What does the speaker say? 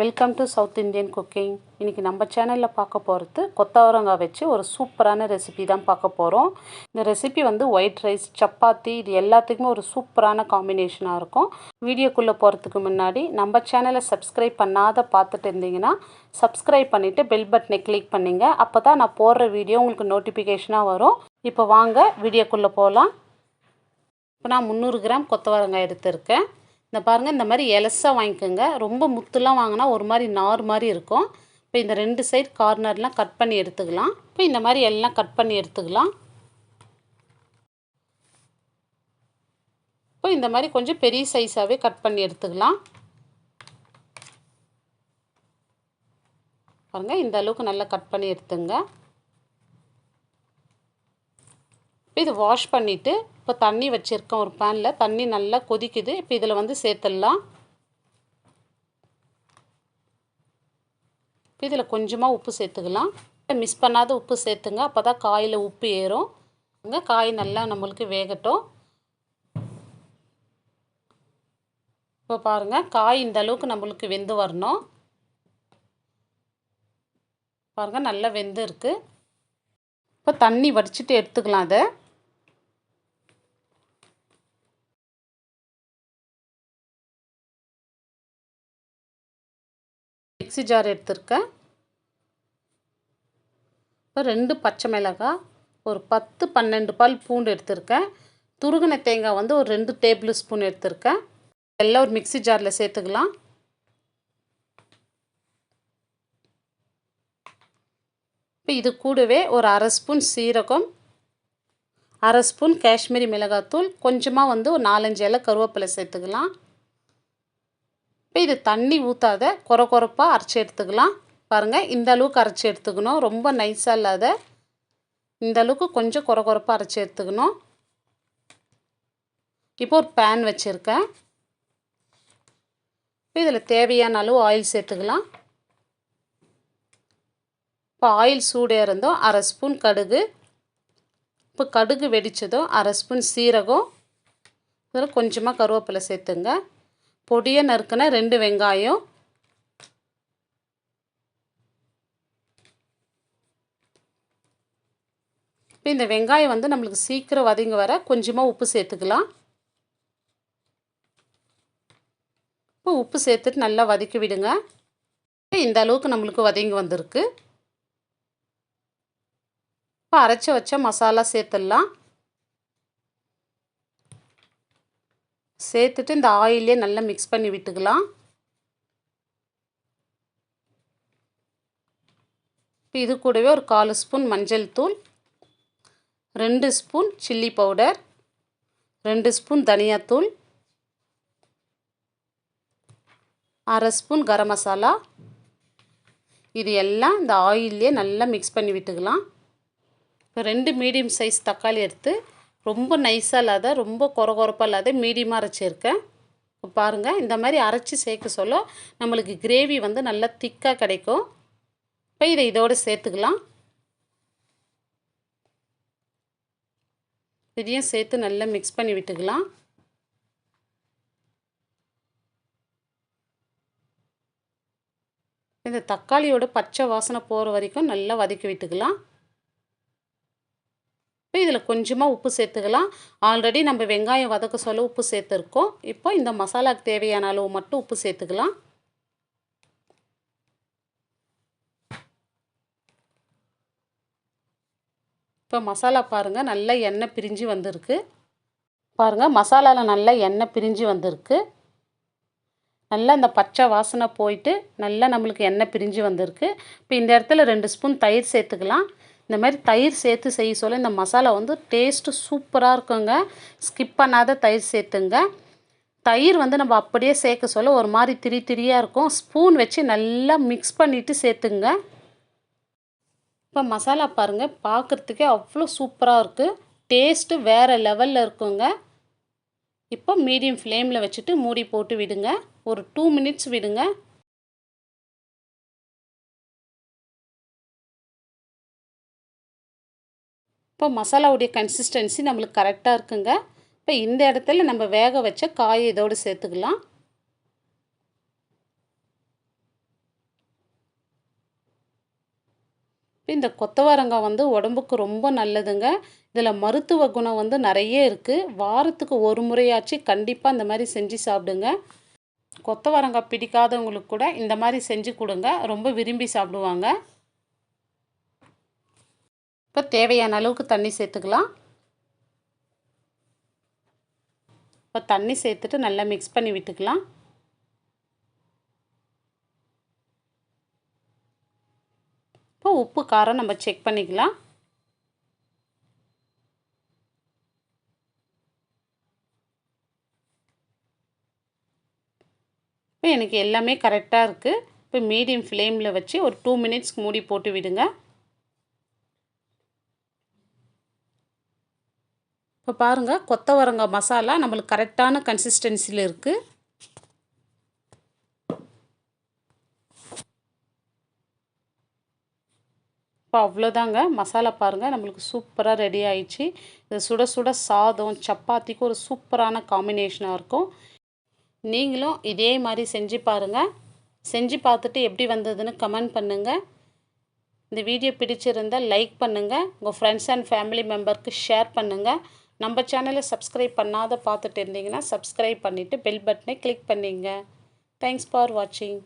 Welcome to South Indian cooking இன்றைக்கி நம்ம சேனலில் பார்க்க போகிறது கொத்தவரங்காய் வச்சு ஒரு சூப்பரான ரெசிபி தான் பார்க்க போகிறோம் இந்த ரெசிபி வந்து ஒயிட் ரைஸ் சப்பாத்தி இது எல்லாத்துக்குமே ஒரு சூப்பரான காம்பினேஷனாக இருக்கும். வீடியோக்குள்ளே போகிறதுக்கு முன்னாடி நம்ம சேனலை சப்ஸ்கிரைப் பண்ணாத பார்த்துட்டு இருந்தீங்கன்னா சப்ஸ்கிரைப் பண்ணிவிட்டு பெல் பட்டனை கிளிக் பண்ணிங்க. அப்போ தான் நான் போடுற வீடியோ உங்களுக்கு நோட்டிஃபிகேஷனாக வரும். இப்போ வாங்க வீடியோக்குள்ளே போகலாம் இப்போ நான் முந்நூறு கிராம் கொத்தவரங்காய் எடுத்திருக்கேன். இந்த பாருங்கள் இந்த மாதிரி எலசாக வாங்கிக்கோங்க. ரொம்ப முத்துலாம் வாங்கினா ஒரு மாதிரி நார் மாதிரி இருக்கும். இப்போ இந்த ரெண்டு சைட் கார்னர்லாம் கட் பண்ணி எடுத்துக்கலாம். இப்போ இந்த மாதிரி எல்லாம் கட் பண்ணி எடுத்துக்கலாம். இப்போ இந்த மாதிரி கொஞ்சம் பெரிய சைஸாகவே கட் பண்ணி எடுத்துக்கலாம். பாருங்கள் இந்த அளவுக்கு நல்லா கட் பண்ணி எடுத்துங்க. இப்போ இது வாஷ் பண்ணிவிட்டு இப்போ தண்ணி வச்சுருக்கேன் ஒரு பேனில் தண்ணி நல்லா கொதிக்குது. இப்போ இதில் வந்து சேர்த்துடலாம். இப்போ இதில் கொஞ்சமாக உப்பு சேர்த்துக்கலாம். மிஸ் பண்ணாத உப்பு சேர்த்துங்க. அப்போ தான் காயில் உப்பு ஏறும். அங்கே காய் நல்லா நம்மளுக்கு வேகட்டும். இப்போ பாருங்கள் காய் இந்த அளவுக்கு நம்மளுக்கு வெந்து வரணும். பாருங்கள் நல்லா வெந்து இருக்குது இப்போ தண்ணி வடிச்சிட்டு எடுத்துக்கலாம் அதை மிக்சி ஜார் எடுத்திருக்கேன். இப்போ ரெண்டு பச்சை மிளகாய் ஒரு பத்து பன்னெண்டு பால் பூண்டு எடுத்திருக்கேன். துருகின தேங்காய் வந்து ஒரு ரெண்டு டேபிள் ஸ்பூன் எடுத்திருக்கேன். எல்லாம் ஒரு மிக்சி ஜாரில் சேர்த்துக்கலாம். இப்போ இது கூடவே ஒரு அரை ஸ்பூன் சீரகம் அரை ஸ்பூன் காஷ்மீரி மிளகாத்தூள் கொஞ்சமாக வந்து ஒரு நாலஞ்சு இலை கருவேப்பிலை சேர்த்துக்கலாம். இப்போ இது தண்ணி ஊற்றாத குறை குறைப்பாக அரைச்சி எடுத்துக்கலாம். பாருங்கள் இந்த அளவுக்கு அரைச்சி எடுத்துக்கணும். ரொம்ப நைஸாக இல்லாத இந்த அளவுக்கு கொஞ்சம் குறை குறைப்பாக அரைச்சி எடுத்துக்கணும். இப்போ ஒரு பேன் வச்சுருக்கேன். இப்போ இதில் தேவையான அளவு ஆயில் சேர்த்துக்கலாம். இப்போ ஆயில் சூடே இருந்தோம் அரை ஸ்பூன் கடுகு. இப்போ கடுகு வெடித்ததும் அரை ஸ்பூன் சீரகம். இதில் கொஞ்சமாக கருவேப்பிலை சேர்த்துங்க. பொடியை நறுக்கின ரெண்டு வெங்காயம். இப்போ இந்த வெங்காயம் வந்து நம்மளுக்கு சீக்கிரம் வதங்கி வர கொஞ்சமாக உப்பு சேர்த்துக்கலாம். இப்போ உப்பு சேர்த்துட்டு நல்லா வதக்கி விடுங்க. இந்த அளவுக்கு நம்மளுக்கு வதங்கி வந்திருக்கு. இப்போ அரைச்சி வச்ச மசாலா சேர்த்துடலாம். சேர்த்துட்டு இந்த ஆயிலே நல்லா மிக்ஸ் பண்ணி விட்டுக்கலாம். இப்போ இது கூடவே ஒரு கால் ஸ்பூன் மஞ்சள் தூள் ரெண்டு ஸ்பூன் சில்லி பவுடர் ரெண்டு ஸ்பூன் தனியாத்தூள் அரை ஸ்பூன் கரம் மசாலா. இது எல்லாம் இந்த ஆயிலே நல்லா மிக்ஸ் பண்ணி விட்டுக்கலாம். இப்போ ரெண்டு மீடியம் சைஸ் தக்காளி எடுத்து ரொம்ப நைஸாக இல்லாத ரொம்ப குறை குறைப்பாக இல்லாத மீடியமாக அரைச்சிருக்கேன் பாருங்கள் இந்த மாதிரி அரைச்சி சேர்க்க சொல்ல நம்மளுக்கு கிரேவி வந்து நல்லா திக்காக கிடைக்கும். இப்போ இதை இதோடு சேர்த்துக்கலாம். இதையும் சேர்த்து நல்லா மிக்ஸ் பண்ணி விட்டுக்கலாம். இந்த தக்காளியோட பச்சை வாசனை போகிற வரைக்கும் நல்லா வதக்கி விட்டுக்கலாம். இப்போ இதில் கொஞ்சமாக உப்பு சேர்த்துக்கலாம். ஆல்ரெடி நம்ம வெங்காயம் வதக்க சொல்ல உப்பு சேர்த்துருக்கோம். இப்போ இந்த மசாலாவுக்கு தேவையான அளவு மட்டும் உப்பு சேர்த்துக்கலாம். இப்போ மசாலா பாருங்கள் நல்லா எண்ணெய் பிரிஞ்சு வந்திருக்கு. பாருங்கள் மசாலாவில் நல்லா எண்ணெய் பிரிஞ்சு வந்திருக்கு. நல்லா இந்த பச்சை வாசனை போயிட்டு நல்லா நம்மளுக்கு எண்ணெய் பிரிஞ்சு வந்திருக்கு. இப்போ இந்த இடத்துல ரெண்டு ஸ்பூன் தயிர் சேர்த்துக்கலாம். இந்த மாதிரி தயிர் சேர்த்து செய்ய சொல்ல இந்த மசாலா வந்து டேஸ்ட்டு சூப்பராக இருக்குங்க. ஸ்கிப் பண்ணாத தயிர் சேர்த்துங்க. தயிர் வந்து நம்ம அப்படியே சேர்க்க சொல்ல ஒரு மாதிரி திரி திரியாக இருக்கும். ஸ்பூன் வச்சு நல்லா மிக்ஸ் பண்ணிவிட்டு சேர்த்துங்க. இப்போ மசாலா பாருங்கள் பார்க்குறதுக்கே அவ்வளோ சூப்பராக இருக்குது டேஸ்ட்டு வேறு லெவலில் இருக்குங்க. இப்போ மீடியம் ஃப்ளேமில் வச்சுட்டு மூடி போட்டு விடுங்க. ஒரு டூ மினிட்ஸ் விடுங்க. இப்போ மசாலாவுடைய கன்சிஸ்டன்சி நம்மளுக்கு கரெக்டாக இருக்குங்க. இப்போ இந்த இடத்துல நம்ம வேக வச்ச காயை இதோடு சேர்த்துக்கலாம். இப்போ இந்த கொத்தவரங்காய் வந்து உடம்புக்கு ரொம்ப நல்லதுங்க. இதில் மருத்துவ குணம் வந்து நிறைய இருக்குது வாரத்துக்கு ஒரு முறையாச்சு கண்டிப்பாக இந்த மாதிரி செஞ்சு சாப்பிடுங்க. கொத்தவரங்காய் பிடிக்காதவங்களுக்கு கூட இந்த மாதிரி செஞ்சு கொடுங்க. ரொம்ப விரும்பி சாப்பிடுவாங்க. இப்போ தேவையான அளவுக்கு தண்ணி சேர்த்துக்கலாம். இப்போ தண்ணி சேர்த்துட்டு நல்லா மிக்ஸ் பண்ணி விட்டுக்கலாம். இப்போ உப்பு காரம் நம்ம செக் பண்ணிக்கலாம். இப்போ எனக்கு எல்லாமே கரெக்டாக இருக்குது இப்போ மீடியம் ஃப்ளேமில் வச்சு ஒரு டூ மினிட்ஸ்க்கு மூடி போட்டு விடுங்க. இப்போ பாருங்கள் கொத்தவரங்காய் மசாலா நம்மளுக்கு கரெக்டான கன்சிஸ்டன்சியில் இருக்குது இப்போ அவ்வளோதாங்க மசாலா பாருங்கள் நம்மளுக்கு சூப்பராக ரெடி ஆயிடுச்சு. இது சுட சுட சாதம் சப்பாத்திக்கு ஒரு சூப்பரான காம்பினேஷனாக இருக்கும். நீங்களும் இதே மாதிரி செஞ்சு பாருங்கள் செஞ்சு பார்த்துட்டு எப்படி வந்ததுன்னு கமெண்ட் பண்ணுங்கள் இந்த வீடியோ பிடிச்சிருந்தால் லைக் பண்ணுங்கள் உங்கள் ஃப்ரெண்ட்ஸ் அண்ட் ஃபேமிலி மெம்பருக்கு ஷேர் பண்ணுங்கள் நம்ம சேனலை சப்ஸ்கிரைப் பண்ணாத பார்த்துட்டு இருந்தீங்கன்னா சப்ஸ்கிரைப் பண்ணிவிட்டு பெல் பட்டனை கிளிக் பண்ணிங்க. தேங்க்ஸ் ஃபார் வாட்சிங்